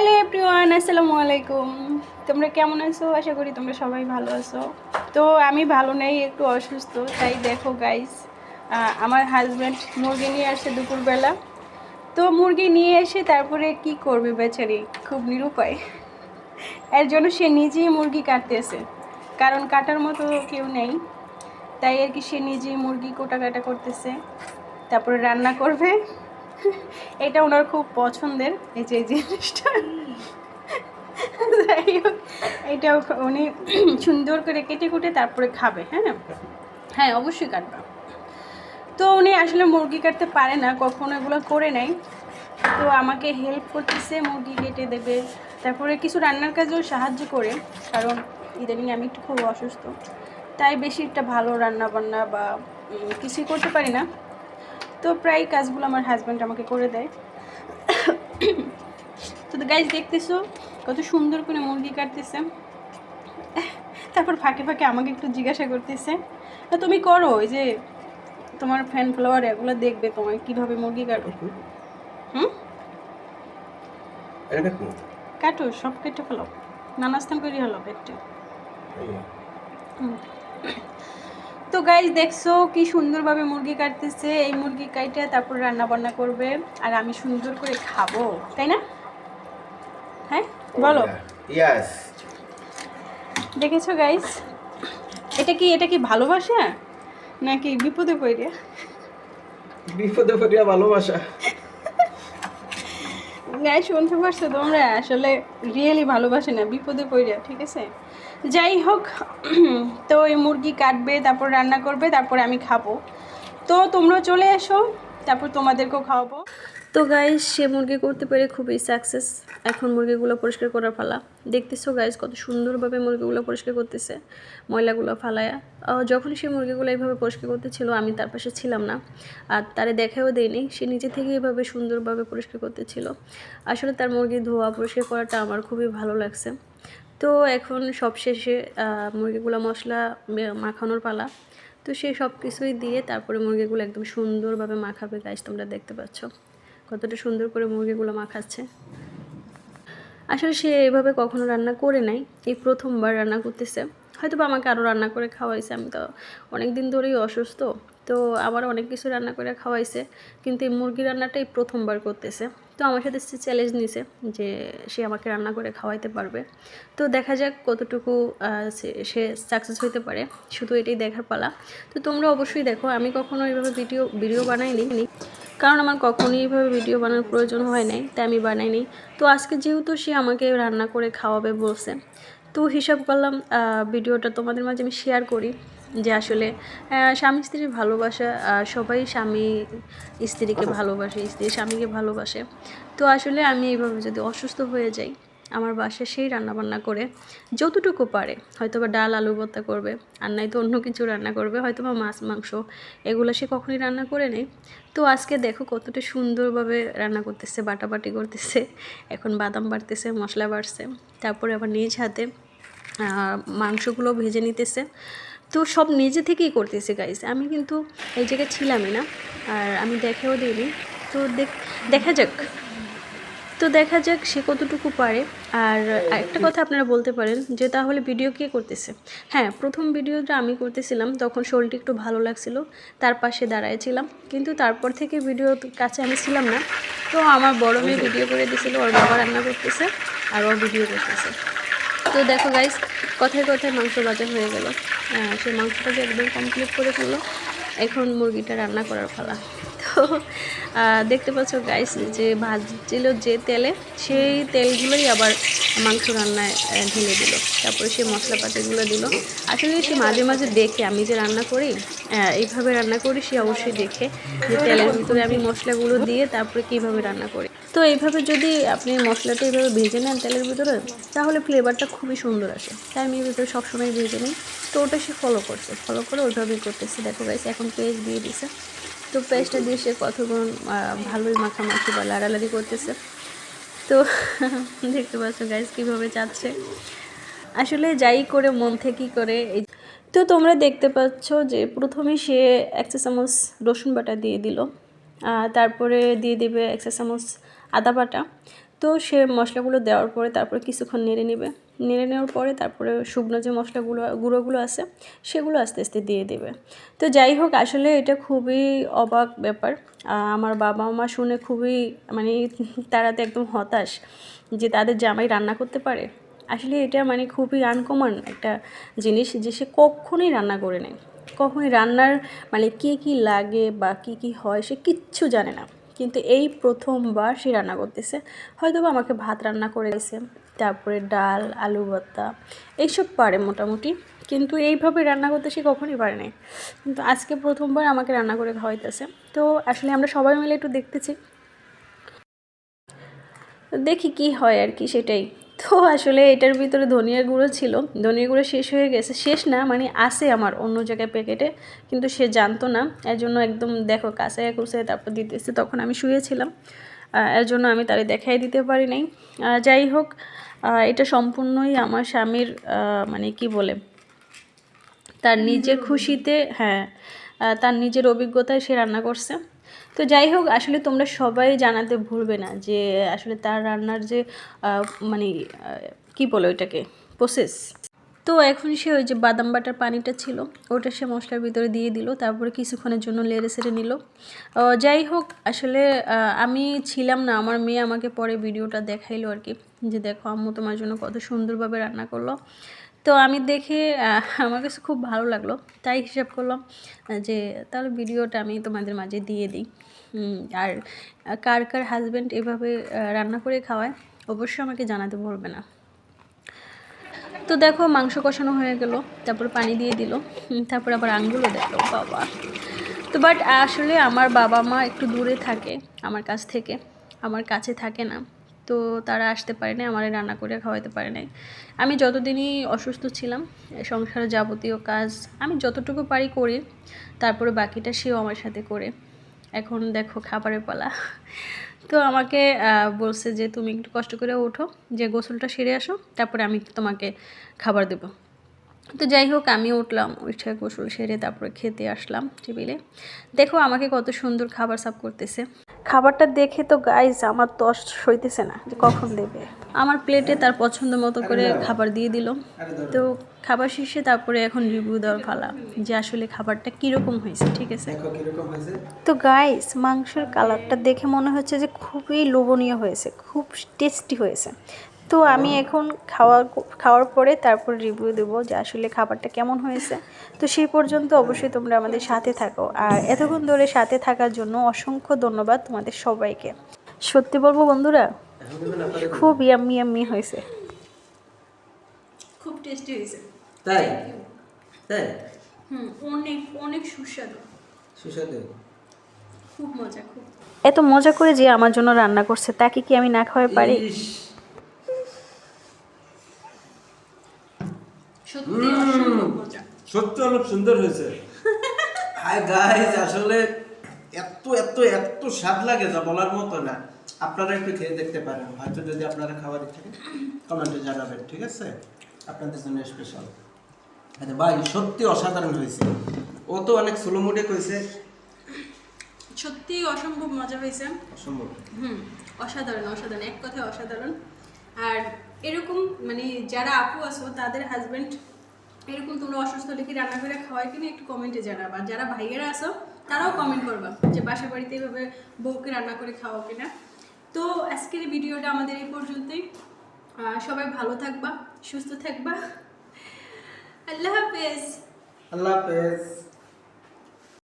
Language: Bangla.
হ্যালো এভরিওয়ান, আসসালামু আলাইকুম। তোমরা কেমন আছো? আশা করি তোমরা সবাই ভালো আছো। তো আমি ভালো নেই, একটু অসুস্থ, তাই দেখো গাইস আমার হাজব্যান্ড মুরগি নিয়ে আসছে দুপুরবেলা। তো মুরগি নিয়ে এসে তারপরে কি করবে বেচারি? খুব নিরুপায়। এর জন্য সে নিজেই মুরগি কাটতেছে কারণ কাটার মতো কেউ নেই। তাই আর কি সে নিজেই মুরগি কোটা কাটা করতেছে। তারপরে রান্না করবে। এটা ওনার খুব পছন্দের, এই যে, এই জিনিসটা। যাই হোক এটা উনি সুন্দর করে কেটে কুটে তারপরে খাবে হ্যাঁ হ্যাঁ অবশ্যই কাটবে। তো উনি আসলে মুরগি কাটতে পারে না, কখনো এগুলো করে নেয় তো আমাকে হেল্প করতেছে, মুরগি কেটে দেবে। তারপরে কিছু রান্নার কাজেও সাহায্য করে, কারণ ইদানিং আমি একটু খুব অসুস্থ। তাই বেশি একটা ভালো রান্না বান্না বা কিছুই করতে পারি না। তো প্রায় কাজগুলো আমার হাজব্যান্ড আমাকে করে দেয়। তো গাইজ দেখতেছো কত সুন্দর করে মুরগি কাটতেছে। তারপর ফাঁকে ফাঁকে আমাকে একটু জিজ্ঞাসা করতেছে না তুমি করো ওই যে তোমার ফ্যান ফ্লাওয়ার এগুলো দেখবে তোমার কীভাবে মুরগি কাটো? হুম? কাটো সব কেটে ফেলো। নানাস্থান করে হলো পেটে হুম। তো গাইজ দেখছ কি সুন্দরভাবে মুরগি কাটতেছে। এই মুরগি কাইটে তারপর রান্না বান্না করবে আর আমি সুন্দর করে খাব তাই না? হ্যাঁ বলো। ইয়াস দেখেছ গাইজ এটা কি এটা কি ভালোবাসা নাকি বিপদে পড়ে বিপদে পড়িয়া ভালোবাসা। গায়ে শুনতে পারছ তোমরা? আসলে রিয়েলি ভালোবাসে না বিপদে পড়ে ঠিক আছে? যাই হোক, তো এই মুরগি কাটবে, তারপর রান্না করবে, তারপর আমি খাব। তো তোমরা চলে এসো, তারপর তোমাদেরকেও খাওয়াবো। তো গাইজ সে মুরগি করতে পেরে খুবই সাকসেস এখন মুরগিগুলো পরিষ্কার করার ফালা দেখতেছো গাইজ কত সুন্দরভাবে মুরগিগুলো পরিষ্কার করতেছে, ময়লাগুলো ফালায়া। যখন সে মুরগিগুলো এইভাবে পরিষ্কার করতেছিল, আমি তার পাশে ছিলাম না। আর তারে দেখাও দেয়নি, সে নিজে থেকে এভাবে সুন্দরভাবে পরিষ্কার করতেছিল। আসলে তার মুরগি ধোয়া পরিষ্কার করাটা আমার খুবই ভালো লাগছে। তো এখন সব শেষে মুরগিগুলো মশলা মাখানোর পালা। তো সে সব কিছুই দিয়ে তারপরে মুরগিগুলো একদম সুন্দরভাবে মাখাবে। গাইজ তোমরা দেখতে পাচ্ছ কতটা সুন্দর করে মুরগিগুলো মাখাচ্ছে। আসলে সে এভাবে কখনো রান্না করে নাই, এই প্রথমবার রান্না করতেছে। হয়তো বা আমাকে আরও রান্না করে খাওয়াইছে, আমি তো অনেক দিন ধরেই অসুস্থ। তো আবার অনেক কিছু রান্না করে খাওয়াইছে, কিন্তু এই মুরগি রান্নাটাই প্রথমবার করতেছে। তো আমার সাথে সে চ্যালেঞ্জ নিছে যে সে আমাকে রান্না করে খাওয়াইতে পারবে। তো দেখা যাক কতটুকু সে- সাকসেস হইতে পারে। শুধু এটাই দেখার পালা। তো তোমরা অবশ্যই দেখো, আমি কখনো এইভাবে ভিডিও ভিডিও বানাইনি। কারণ আমার কখনোই এইভাবে ভিডিও বানানোর প্রয়োজন হয় নাই, তাই আমি বানাইনি। তো আজকে যেহেতু সে আমাকে রান্না করে খাওয়াবে বলছে, তো হিসাব করলাম ভিডিওটা তোমাদের মাঝে আমি শেয়ার করি। যে আসলে স্বামী স্ত্রীর ভালোবাসা সবাই স্বামী স্ত্রীকে ভালোবাসে স্ত্রী স্বামীকে ভালোবাসে। তো আসলে আমি এইভাবে যদি অসুস্থ হয়ে যাই আমার বাসায় সেই রান্না বান্না করে যতটুকু পারে হয়তো বা ডাল আলু ভর্তা করবে আর নাই তো অন্য কিছু রান্না করবে হয়তো বা মাছ মাংস এগুলো সে কখনই রান্না করে নেই। তো আজকে দেখো কতটা সুন্দরভাবে রান্না করতেছে বাটাবাটি করতেছে এখন বাদাম বাড়তেছে মশলা বাড়ছে তারপরে আবার নিজ হাতে মাংসগুলো ভেজে নিতেছে। তো সব নিজে থেকেই করতেছে গাইস আমি কিন্তু এই জায়গায় ছিলামই না, আর আমি দেখেও দিইনি। তো দেখ যাক। তো দেখা যাক সে কতটুকু পারে। আর একটা কথা আপনারা বলতে পারেন যে, তাহলে ভিডিও কে করতেছে? হ্যাঁ প্রথম ভিডিওটা আমি করতেছিলাম, তখন শরীরটি একটু ভালো লাগছিল, তার পাশে দাঁড়াইছিলাম কিন্তু তারপর থেকে ভিডিও কাছে আমি ছিলাম না। তো আমার বড় মেয়ে ভিডিও করে দিয়েছিল ওর বাবা রান্না করতেছে, আর ওর ভিডিও করতেছে। তো দেখো গাইস কথায় কথায় মাংস বাজা হয়ে গেল। সেই মাংসটাকে একদম কমপ্লিট করে ফেলল, এখন মুরগিটা রান্না করার পালা। তো দেখতে পাচ্ছ গাইস যে ভাজছিল যে তেলে, সেই তেলগুলোই আবার মাংস রান্নায় ঢেলে দিল। তারপরে সে মশলাপাতিগুলো দিল। আসলে সে মাঝে মাঝে দেখে, আমি যে রান্না করি এইভাবে রান্না করি, সে অবশ্যই দেখে যে তেলের ভিতরে আমি মশলাগুলো দিয়ে তারপরে কীভাবে রান্না করি। তো এইভাবে যদি আপনি মশলাটা এইভাবে ভেজে নেন তেলের ভিতরে, তাহলে ফ্লেভারটা খুবই সুন্দর আসে। তাই আমি ভিতরে সবসময় ভেজে নিই। তো ওটা সে ফলো করছে ফলো করে ওইভাবেই করতেছে। দেখো গাইছে এখন পেস্ট দিয়ে দিছে। তো পেস্টটা দিয়ে সে কতক্ষণ ভালোই মাখামাখি বা লাড়ালাড়ি করতেছে। তো দেখতে পাচ্ছ গাইস কীভাবে যাচ্ছে আসলে যাই করে মন থেকেই করে এই তো তোমরা দেখতে পাচ্ছ যে প্রথমে সে এক চা চামচ রসুন বাটা দিয়ে দিল। তারপরে দিয়ে দিবে এক চা চামচ আদা বাটা। তো সে মশলাগুলো দেওয়ার পরে তারপরে কিছুক্ষণ নেড়ে নেবে। নেড়ে নেওয়ার পরে তারপরে শুকনো যে মশলাগুলো, গুঁড়োগুলো আছে, সেগুলো আস্তে আস্তে দিয়ে দেবে। তো যাই হোক, আসলে এটা খুবই অবাক ব্যাপার। আমার বাবা মা শুনে খুবই মানে তারা তো একদম হতাশ যে তাদের জামাই রান্না করতে পারে। আসলে এটা মানে খুবই আনকমন একটা জিনিস যে সে কখনোই রান্না করে নেয়। কখনোই রান্নার মানে কী কী লাগে বা কী কী হয় সে কিচ্ছু জানে না। কিন্তু এই প্রথমবার সে রান্না করতেছে। হয়তো আমাকে ভাত রান্না করে গেছে তারপরে ডাল, আলু ভর্তা, এইসব পারে মোটামুটি। কিন্তু এইভাবে রান্না করতে সে কখনই পারে নাই। কিন্তু আজকে প্রথমবার আমাকে রান্না করে খাওয়াইতেছে। তো আসলে আমরা সবাই মিলে একটু দেখতেছি। দেখি কি হয় আর কি সেটাই। তো আসলে এটার ভিতরে ধনিয়ার গুঁড়ো ছিল। ধনিয়ার গুঁড়ো শেষ হয়ে গেছে। শেষ না মানে আছে আমার অন্য জায়গায় প্যাকেটে কিন্তু সে জানতো না। এর জন্য একদম দেখো কাছে কুসে তারপর দিতেছে। তখন আমি শুয়েছিলাম। এর জন্য আমি তারে দেখাই দিতে পারি নাই। যাই হোক এটা সম্পূর্ণই আমার স্বামীর মানে কি বলে তার নিজের খুশিতে হ্যাঁ তার নিজের অভিজ্ঞতায় সে রান্না করছে। তো যাই হোক আসলে তোমরা সবাই জানাতে ভুলবে না যে আসলে তার রান্নার যে মানে কি বলে ওইটাকে? প্রসেস তো এখন সে ওই যে বাদাম বাটার পানিটা ছিল, ওটা সে মশলার ভিতরে দিয়ে দিল, তারপরে কিছুক্ষণের জন্য লেড়ে সেড়ে নিল। যাই হোক আসলে আমি ছিলাম না, আমার মেয়ে আমাকে পরে ভিডিওটা দেখাইলো আর কি, যে দেখো আম্মু তোমার জন্য কত সুন্দরভাবে রান্না করল। তো আমি দেখে আমার কাছে খুব ভালো লাগল। তাই হিসাব করলাম যে তাহলে ভিডিওটা আমি তোমাদের মাঝে দিয়ে দিই। আর কার কার হাজব্যান্ড এভাবে রান্না করে খাওয়ায়, অবশ্যই আমাকে জানাতে বলবে না। তো দেখো, মাংস কষানো হয়ে গেল, তারপর পানি দিয়ে দিল তারপর আবার আঙ্গুলও দেখল, বাবা। তো বাট আসলে আমার বাবা মা একটু দূরে থাকে, আমার কাছ থেকে, আমার কাছে থাকে না। তো তারা আসতে পারে না আমার রান্না করে খাওয়াতে পারে নাই। আমি যতদিনই অসুস্থ ছিলাম সংসারের যাবতীয় কাজ আমি যতটুকু পারি করি, তারপরে বাকিটা সেও আমার সাথে করে। এখন দেখো খাবারের পালা। তো আমাকে বলছে যে তুমি একটু কষ্ট করে ওঠো, যে গোসলটা সেরে আসো, তারপরে আমি তোমাকে খাবার দেবো। তো যাই হোক, আমি উঠলাম, উঠে গোসল সেরে তারপরে খেতে আসলাম টেবিলে। দেখো আমাকে কত সুন্দর খাবার সার্ভ করতেছে। খাবারটা দেখে তো গাইজ আমার তো সইতেছে না যে কখন দেবে। আমার প্লেটে তার পছন্দ মতো করে খাবার দিয়ে দিল। তো খাবার শেষে তারপরে এখন রিভিউ দেওয়ার পালা যে আসলে খাবারটা কীরকম হয়েছে ঠিক আছে? দেখো কীরকম হয়েছে। তো গাইস মাংসের কালারটা দেখে মনে হচ্ছে যে খুবই লোভনীয় হয়েছে খুব টেস্টি হয়েছে। তো আমি এখন খাওয়ার খাওয়ার পরে তারপর রিভিউ দেবো যে আসলে খাবারটা কেমন হয়েছে। তো সেই পর্যন্ত অবশ্যই তোমরা আমাদের সাথে থাকো। আর এতক্ষণ ধরে সাথে থাকার জন্য অসংখ্য ধন্যবাদ তোমাদের সবাইকে। সত্যি বলব বন্ধুরা খুব ইয়াম্মি ইয়াম্মি হয়েছে। খুব টেস্টি হয়েছে। তাই? তাই? হুম অনেক অনেক সুস্বাদু। সুস্বাদু। খুব মজা খুব। এত মজা করে যে আমার জন্য রান্না করছে তাকে কি আমি না খাওয়াই পারি? সত্যি অসম্ভব মজা সত্যি অনেক সুন্দর হয়েছে। হাই গাইস আসলে এত এত এত স্বাদ লাগে যা বলার মতো না। আপনারা একটু খেয়ে দেখতে পারেন। হয়তো যদি আপনারা খাবার থাকে কমেন্টে জানাবেন ঠিক আছে? আপনাদের জন্য স্পেশাল আচ্ছা ভাই সত্যি অসাধারণ হয়েছে। ও তো অনেক স্লো মুডে কইছে। সত্যি অসম্ভব মজা হয়েছে। অসম্ভব। হুম অসাধারণ অসাধারণ এক কথায় অসাধারণ। আর এরকম মানে যারা আপু আছো, তাদের হাজবেন্ড এরকম তোমরা অসুস্থ হলে কি রান্না করে খাওয়াই কিনা একটু কমেন্টে জানাবা। আর যারা ভাইয়েরা আছো, তারাও কমেন্ট করবা যে বাসা বাড়িতে এভাবে বউকে রান্না করে খাওয়া কিনা। তো আজকের ভিডিওটা আমাদের এই পর্যন্তই। সবাই ভালো থাকবা, সুস্থ থাকবা। আল্লাহ হাফেজ। আল্লাহ হাফেজ।